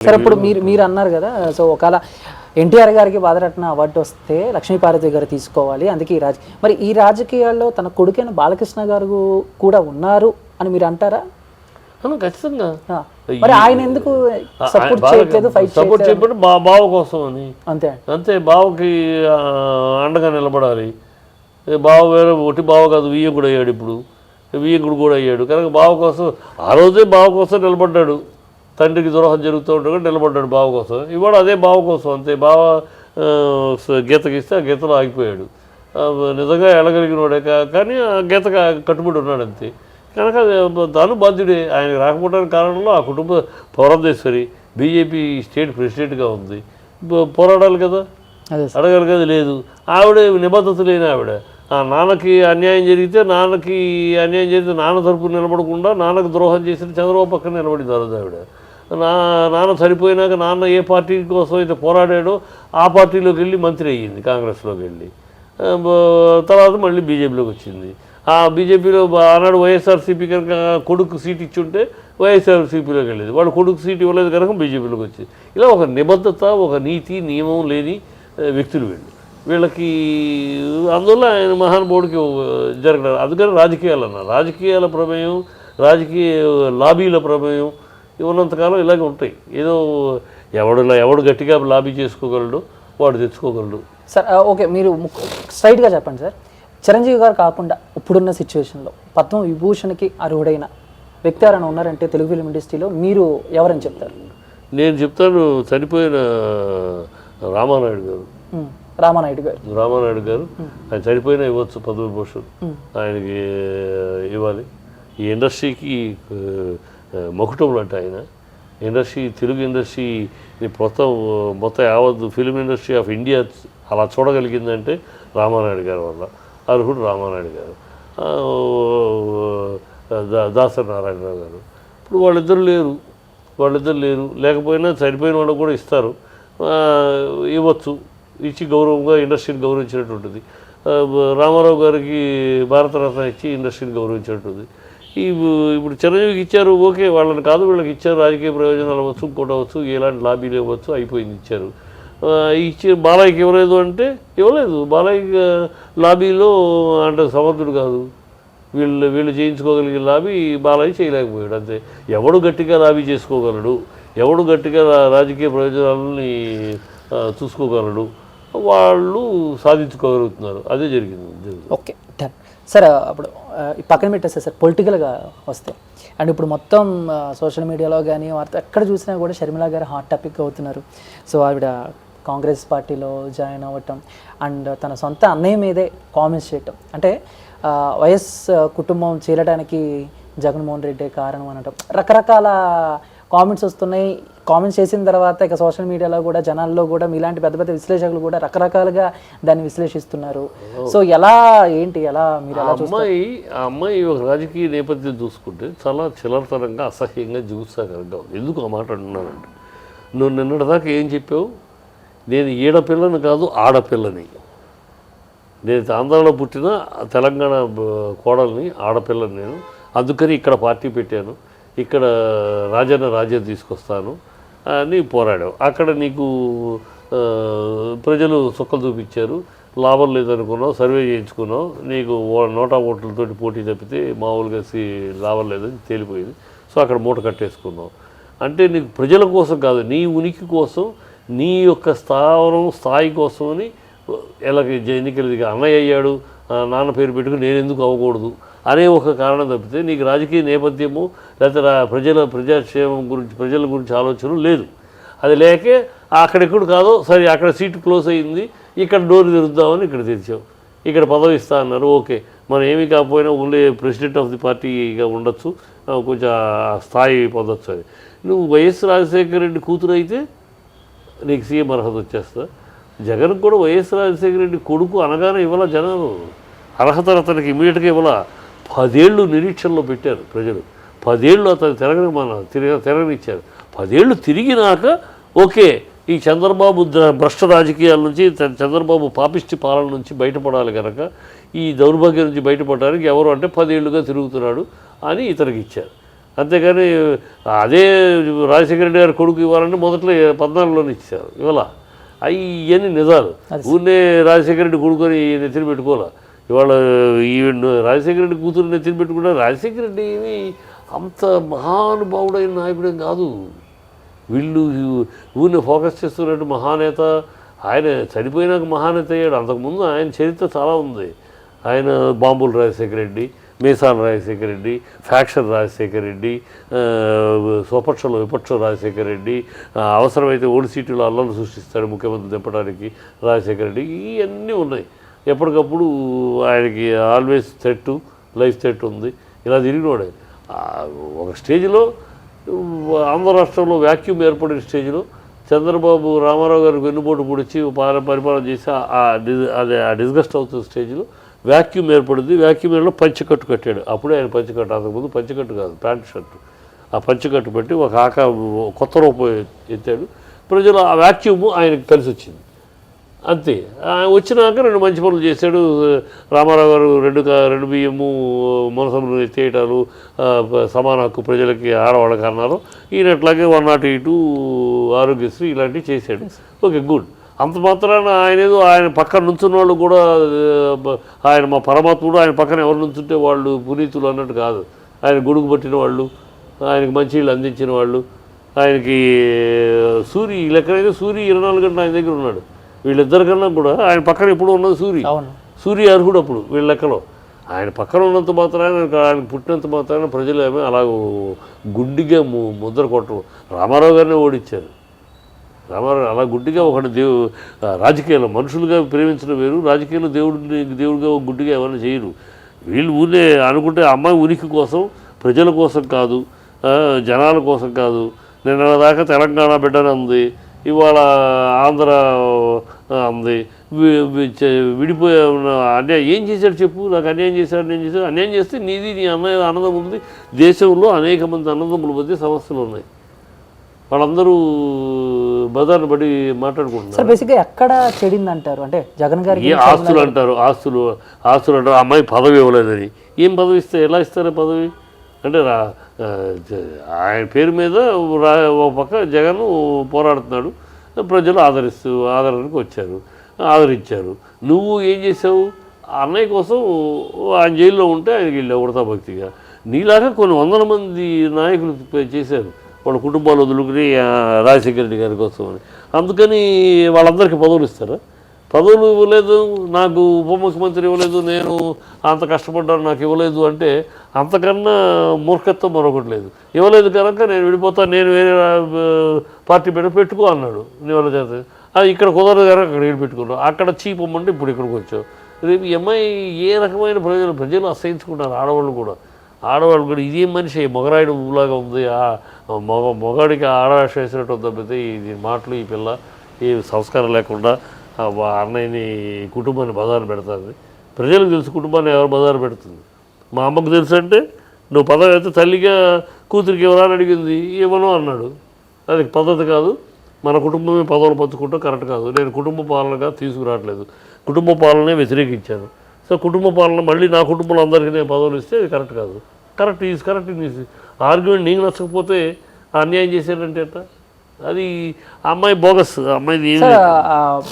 Sir ఇప్పుడు మీరు మీరు అన్నారు కదా సో ఒకవేళ ఎన్టీఆర్ గారికి బాధరత్న అవార్డు వస్తే లక్ష్మీపార్వతి గారు తీసుకోవాలి అందుకే ఈ రాజ మరి ఈ రాజకీయాల్లో తన కొడుకైన బాలకృష్ణ గారు కూడా ఉన్నారు అని మీరు అంటారా? ఖచ్చితంగా. మరి ఆయన ఎందుకు సపోర్ట్ చేయట్లేదు ఫైట్ సపోర్ట్ చేయబట్టి బా బావ కోసం అని. అంతే. అంతే బావకి అండగా నిలబడాలి. బావ వేరే ఒకటి బావ కాదు వియ్యంకుడు అయ్యాడు ఇప్పుడు. వియ్యంకుడు కూడా అయ్యాడు. కనుక బావ కోసం ఆ రోజే బావ కోసం నిలబడ్డాడు. తండ్రికి ద్రోహం జరుగుతూ ఉండగా నిలబడ్డాడు బావ కోసం. ఇవాళ అదే బావ కోసం అంతే. బావ ఆ, స- గీతకి ఇస్తే ఆ గీతలో ఆగిపోయాడు. నిజంగా ఎడగలిగినోడే కా- కానీ ఆ గీతకి ఆ కట్టుబడి ఉన్నాడు అంతే. కనుక తాను బాధ్యుడే. ఆయనకు రాకపోవడానికి కారణంలో ఆ కుటుంబ పౌరంధేశ్వరి బీజేపీ స్టేట్ ప్రెసిడెంట్గా ఉంది. పోరాడాలి కదా? అడగాలి కదా? లేదు. ఆవిడ నిబద్ధత లేని ఆవిడ. ఆ నాన్నకి అన్యాయం జరిగితే నాన్నకి అన్యాయం జరిగితే నాన్న తరపు నిలబడకుండా నాన్నకు ద్రోహం చేసిన చంద్రబాబు పక్కన నిలబడింది ఆవిడ. నా నాన్న చనిపోయినాక నాన్న ఏ పార్టీ కోసం అయితే పోరాడాడో ఆ పార్టీలోకి వెళ్ళి మంత్రి అయ్యింది కాంగ్రెస్లోకి వెళ్ళి. తర్వాత మళ్ళీ బీజేపీలోకి వచ్చింది. ఆ బీజేపీలో ఆనాడు వైఎస్ఆర్సీపీ కనుక కొడుకు సీట్ ఇచ్చుంటే వైఎస్ఆర్సీపీలోకి వెళ్ళేది. వాళ్ళు కొడుకు సీట్ ఇవ్వలేదు కనుక బీజేపీలోకి వచ్చింది. ఇలా ఒక నిబద్ధత ఒక నీతి నియమం లేని వ్యక్తులు వీళ్ళు. వీళ్ళకి అందువల్ల ఆయన మహానుభావుడికి జరగడారు అందుకని రాజకీయాలు అన్నారు. రాజకీయాల ప్రమేయం రాజకీయ లాబీల ప్రమేయం ఉన్నంతకాలం ఇలాగే ఉంటాయి. ఏదో ఎవడు ఎవడు గట్టిగా లాబీ చేసుకోగలడు వాడు తెచ్చుకోగలడు. సార్ ఓకే మీరు స్ట్రైట్గా చెప్పండి సార్. చిరంజీవి గారు కాకుండా ఇప్పుడున్న సిచ్యువేషన్లో పద్మ విభూషణ్కి అర్హుడైన వ్యక్తి ఎవరైనా ఉన్నారంటే తెలుగు ఫిలిం ఇండస్ట్రీలో మీరు ఎవరని చెప్తారు? నేను చెప్తాను చనిపోయిన రామానాయుడు గారు. రామానాయుడు గారు. రామానాయుడు గారు. ఆయన చనిపోయినా ఇవ్వచ్చు పద్మభూషణ్ ఆయనకి ఇవ్వాలి. ఈ ఇండస్ట్రీకి ఆ, అంటే ఆయన. ఇండస్ట్రీ తెలుగు ఇండస్ట్రీ మొత్తం మొత్తం యావత్ ఫిలిం ఇండస్ట్రీ ఆఫ్ ఇండియా అలా చూడగలిగిందంటే రామానాయుడు గారి వల్ల అర్హుడు రామానాయుడు గారు. దా దాసరి నారాయణరావు గారు. ఇప్పుడు వాళ్ళిద్దరు లేరు వాళ్ళిద్దరు లేరు. లేకపోయినా చనిపోయిన వాళ్ళకు కూడా ఇస్తారు. ఇవ్వచ్చు. ఇచ్చి గౌరవంగా ఇండస్ట్రీని గౌరవించినట్టు ఉంటుంది రామారావు గారికి భారతరత్న ఇచ్చి ఇండస్ట్రీని గౌరవించినట్టుంది ఇప్పుడు చిరంజీవికి ఇచ్చారు ఓకే వాళ్ళని కాదు వీళ్ళకి ఇచ్చారు రాజకీయ ప్రయోజనాలు అవ్వచ్చు ఇంకోటి అవ్వచ్చు ఎలాంటి లాబీలు ఇవ్వచ్చు అయిపోయింది ఇచ్చారు. ఇచ్చి బాలయ్యకి ఇవ్వలేదు అంటే ఇవ్వలేదు. బాలయ్య లాబీలో అంటే సమర్థుడు కాదు. వీళ్ళు వీళ్ళు చేయించుకోగలిగే లాబీ బాలయ్య చేయలేకపోయాడు అంతే. ఎవడు గట్టిగా లాబీ చేసుకోగలడు ఎవడు గట్టిగా రాజకీయ ప్రయోజనాలని చూసుకోగలడు వాళ్ళు సాధించుకోగలుగుతున్నారు. అదే జరిగింది ఓకే. సార్ అప్పుడు పక్కన పెట్టేస్తే సార్ పొలిటికల్గా వస్తే. అండ్ ఇప్పుడు మొత్తం సోషల్ మీడియాలో కానీ వార్త ఎక్కడ చూసినా కూడా షర్మిల గారు హాట్ టాపిక్ అవుతున్నారు. సో ఆవిడ కాంగ్రెస్ పార్టీలో జాయిన్ అవ్వటం అండ్ తన సొంత అన్నయ్య మీదే కామెంట్స్ చేయటం. అంటే వైఎస్ కుటుంబం చేరడానికి జగన్మోహన్ రెడ్డి కారణం అనటం. రకరకాల కామెంట్స్ వస్తున్నాయి. కామెంట్స్ చేసిన తర్వాత ఇక సోషల్ మీడియాలో కూడా జనాల్లో కూడా మీలాంటి పెద్ద పెద్ద విశ్లేషకులు కూడా రకరకాలుగా దాన్ని విశ్లేషిస్తున్నారు. సో ఎలా ఏంటి ఎలా మీరు అమ్మాయి ఆ అమ్మాయి ఒక రాజకీయ నేపథ్యం చూసుకుంటే చాలా చిల్లరతనంగా అసహ్యంగా జుగుత్సాకరంగా ఉంది. ఎందుకు ఆ మాట అంటున్నానంటే నువ్వు నిన్నటిదాకా ఏం చెప్పావు? నేను ఈడపిల్లని కాదు ఆడపిల్లని నేను ఆంధ్రాలో పుట్టిన తెలంగాణ కోడల్ని ఆడపిల్లని నేను. అందుకని ఇక్కడ పార్టీ పెట్టాను. ఇక్కడ రాజన్న రాజ్యం తీసుకొస్తాను అని పోరాడావు. అక్కడ నీకు ప్రజలు సుక్కలు చూపించారు. లాభం లేదనుకున్నావు సర్వే చేయించుకున్నావు. నీకు ఓ- నోటా ఓట్లతోటి పోటీ తప్పితే మామూలుగా సి లాభం లేదని తేలిపోయింది. సో అక్కడ మూట కట్టేసుకున్నావు. అంటే నీకు ప్రజల కోసం కాదు నీ ఉనికి కోసం నీ యొక్క స్థావరం స్థాయి కోసమని ఎలాగ ఎన్నికలు దిగి అన్నయ్య అయ్యాడు నాన్న పేరు పెట్టుకుని నేను ఎందుకు అవ్వకూడదు? అనే ఒక కారణం తప్పితే నీకు రాజకీయ నేపథ్యము లేకపోతే ప్రజల ప్రజాక్షేమం గురించి ప్రజల గురించి ఆలోచన లేదు. అది లేకే అక్కడెక్కడ కాదో సరే అక్కడ సీటు క్లోజ్ అయ్యింది ఇక్కడ డోర్ తెరుద్దామని ఇక్కడ తెరిచావు. ఇక్కడ పదవి ఇస్తా అన్నారు ఓకే. మనం ఏమీ కాకపోయినా ఓన్లీ ప్రెసిడెంట్ ఆఫ్ ది పార్టీగా ఉండొచ్చు కొంచెం స్థాయి పొందొచ్చు అది నువ్వు వైఎస్ రాజశేఖర రెడ్డి కూతురు అయితే నీకు సీఎం అర్హత వచ్చేస్తా. జగన్ కూడా వైఎస్ రాజశేఖర రెడ్డి కొడుకు అనగానే ఇవ్వాల జనాలు అర్హత అతనికి ఇమీడియట్గా ఇవ్వాల? పదేళ్ళు నిరీక్షణలో పెట్టారు ప్రజలు. పదేళ్ళు అతను తిరగని మన తిరగ తిరగనిచ్చారు. పదేళ్ళు తిరిగినాక ఓకే ఈ చంద్రబాబు ద్ర- భ్రష్ట రాజకీయాల నుంచి చంద్రబాబు పాపిష్టి పాలన నుంచి బయటపడాలి కనుక ఈ దౌర్భాగ్యం నుంచి బయటపడడానికి ఎవరు అంటే పదేళ్ళుగా తిరుగుతున్నాడు అని ఇతనికి ఇచ్చారు. అంతేగాని అదే రాజశేఖర రెడ్డి గారి కొడుకు ఇవ్వాలంటే మొదట్లో పద్నాలుగులోనే ఇచ్చారు. ఇవాళ అవి ఇవన్నీ నిజాలు ఊరినే రాజశేఖర రెడ్డి కొడుకొని నెత్తిన పెట్టుకోలే ఇవాళ ఈవెన్ రాజశేఖర రెడ్డి కూతురు నెత్తిన పెట్టుకున్నా రాజశేఖర రెడ్డి ఏమి అంత మహానుభావుడైన నాయకుడేం కాదు. వీళ్ళు ఊరిని ఫోకస్ చేస్తున్నట్టు మహానేత ఆయన చనిపోయినాక మహానేత అయ్యాడు. అంతకుముందు ఆయన చరిత్ర చాలా ఉంది. ఆయన బాంబుల రాజశేఖర రెడ్డి మీసాల రాజశేఖర రెడ్డి ఫ్యాక్షన్ రాజశేఖర రెడ్డి స్వపక్షంలో విపక్ష రాజశేఖర రెడ్డి అవసరమైతే ఓడి సీటులో అల్లలు సృష్టిస్తాడు ముఖ్యమంత్రి తెప్పడానికి రాజశేఖర రెడ్డి. ఇవన్నీ ఉన్నాయి. ఎప్పటికప్పుడు ఆయనకి ఆల్వేస్ థ్రెట్ లైఫ్ థ్రెట్ ఉంది. ఇలా తిరిగినోడే. ఒక స్టేజ్లో ఆంధ్ర రాష్ట్రంలో వ్యాక్యూమ్ ఏర్పడిన స్టేజ్లో చంద్రబాబు రామారావు గారికి వెన్నుపోటు పొడిచి పరిపాలన చేసి ఆ- ఆ అదే ఆ డిస్గస్ట్ అవుతున్న స్టేజ్లో వ్యాక్యూమ్ ఏర్పడింది. వ్యాక్యూమ్ ఏర్లో పంచకట్టు కట్టాడు. అప్పుడే ఆయన పంచకట్టు అంతకుముందు పంచకట్టు కాదు ప్యాంట్ షర్ట్. ఆ పంచకట్టు పెట్టి ఒక ఆక కొత్త రూపం ఎత్తాడు. ప్రజలు ఆ వ్యాక్యూమ్ ఆయనకి కలిసి వచ్చింది అంతే. ఆయన వచ్చినాక రెండు మంచి పనులు చేశాడు. రామారావు గారు రెండు రెండు బియ్యము మనసములు చేయటాలు సమాన హక్కు ప్రజలకి ఆడవాళ్ళకి అన్నారు ఈయన అట్లాగే వన్ నాట్ ఎయిట్ ఆరోగ్యశ్రీ ఇలాంటివి చేశాడు. Okay good. అంత మాత్రాన ఆయన ఏదో ఆయన పక్కన నుంచున్న వాళ్ళు కూడా ఆయన మా పరమాత్ముడు ఆయన పక్కన ఎవరు నుంచుంటే వాళ్ళు పునీతులు అన్నట్టు కాదు. ఆయన గొడుగు పట్టిన వాళ్ళు ఆయనకి మంచి నీళ్ళు అందించిన వాళ్ళు ఆయనకి సూరి ఈ లెక్కనైతే సూరి ఇరవై నాలుగు గంటలు ఆయన దగ్గర ఉన్నాడు. వీళ్ళిద్దరికన్నా కూడా ఆయన పక్కన ఎప్పుడు ఉన్నది సూరి. అవును. సూర్య అర్హుడు అప్పుడు వీళ్ళ లెక్కలో. ఆయన పక్కన ఉన్నంత మాత్రాన ఆయన పుట్టినంత మాత్రాన ప్రజలు ఏమీ అలా గుడ్డిగా ముద్ర కొట్టరు. రామారావు గారినే ఓడించారు. రామారావు అలా గుడ్డిగా ఒకటి దేవు రాజకీయాల్లో మనుషులుగా ప్రేమించడం వేరు రాజకీయాల్లో దేవుడిని దేవుడిగా గుడ్డిగా ఎవరైనా చేయరు. వీళ్ళు ఊరినే అనుకుంటే అమ్మాయి ఉనికి కోసం ప్రజల కోసం కాదు జనాల కోసం కాదు. నిన్న దాకా తెలంగాణ బిడ్డనే ఉంది. ఇవాళ ఆంధ్ర ఉంది విడిపోయే అన్యాయం ఏం చేశాడు చెప్పు నాకు అన్యాయం చేశాడు నేను చేశాడు అన్యాయం చేస్తే నీది నీ అన్నయ్య అన్నదం ఉంది దేశంలో అనేక మంది అన్నదమ్ముల మధ్య సమస్యలు ఉన్నాయి. వాళ్ళందరూ బజార్ని పడి మాట్లాడుకుంటున్నారు. బేసిక్గా ఎక్కడ చెడింది అంటారు అంటే జగన్ గారికి ఏ ఆస్తులు అంటారు? ఆస్తులు ఆస్తులు అంటారు అమ్మాయి పదవి ఇవ్వలేదని. ఏం పదవి ఇస్తే ఎలా ఇస్తారే పదవి? అంటే రా ఆయన పేరు మీద రా ఒక పక్క జగన్ పోరాడుతున్నాడు ప్రజలు ఆదరిస్తూ ఆదరణకు వచ్చారు ఆదరించారు. నువ్వు ఏం చేసావు అన్నయ్య కోసం ఆయన జైల్లో ఉంటే ఆయనకి వెళ్ళావు ఉడతా భక్తిగా. నీలాగా కొన్ని వందల మంది నాయకులు చేశారు. వాళ్ళ కుటుంబాలు వదులుకుని రాజశేఖర రెడ్డి గారి కోసం అని. అందుకని వాళ్ళందరికీ పదవులు ఇస్తారా? పదవులు ఇవ్వలేదు నాకు ఉప ముఖ్యమంత్రి ఇవ్వలేదు నేను అంత కష్టపడ్డాను నాకు ఇవ్వలేదు అంటే అంతకన్నా మూర్ఖత్వం మరొకటి లేదు. ఇవ్వలేదు కనుక నేను విడిపోతాను నేను వేరే పార్టీ పెట్టి పెట్టుకో అన్నాడు నీ చేత అది ఇక్కడ కుదరదు కనుక అక్కడ పెట్టుకున్నావు అక్కడ చీప్ ఉమ్మంటే ఇప్పుడు ఇక్కడికి వచ్చావు. రేపు ఎంఐ ఏ రకమైన ప్రజలు ప్రజలు అసహించుకుంటారు ఆడవాళ్ళు కూడా. ఆడవాళ్ళు కూడా ఇదే మనిషి మొగరాయుడు లాగా ఉంది. ఆ మొగ మొగాడికి ఆడవేష వేసినట్టు తప్పితే ఇది మాటలు ఈ పిల్ల ఈ సంస్కారం లేకుండా అన్నయ్యని కుటుంబాన్ని బజారు పెడుతుంది. ప్రజలకు తెలుసు కుటుంబాన్ని ఎవరు బజారు పెడుతుంది. మా అమ్మకు తెలుసు అంటే నువ్వు పదవి అయితే తల్లిగా కూతురికి ఎవరని అడిగింది? ఇవ్వను అన్నాడు. అది పద్ధతి కాదు. మన కుటుంబమే పదవులు పంచుకుంటాం కరెక్ట్ కాదు. నేను కుటుంబ పాలనగా తీసుకురావట్లేదు. కుటుంబ పాలనే వ్యతిరేకించాను. సో కుటుంబ పాలన మళ్ళీ నా కుటుంబంలో అందరికీ నేను పదవులు ఇస్తే అది కరెక్ట్ కాదు. Correct is correct is argument. నీకు నచ్చకపోతే అన్యాయం చేశాడంటే ఎట్లా? అది అమ్మాయి బోగస్. అమ్మాయిది ఆ,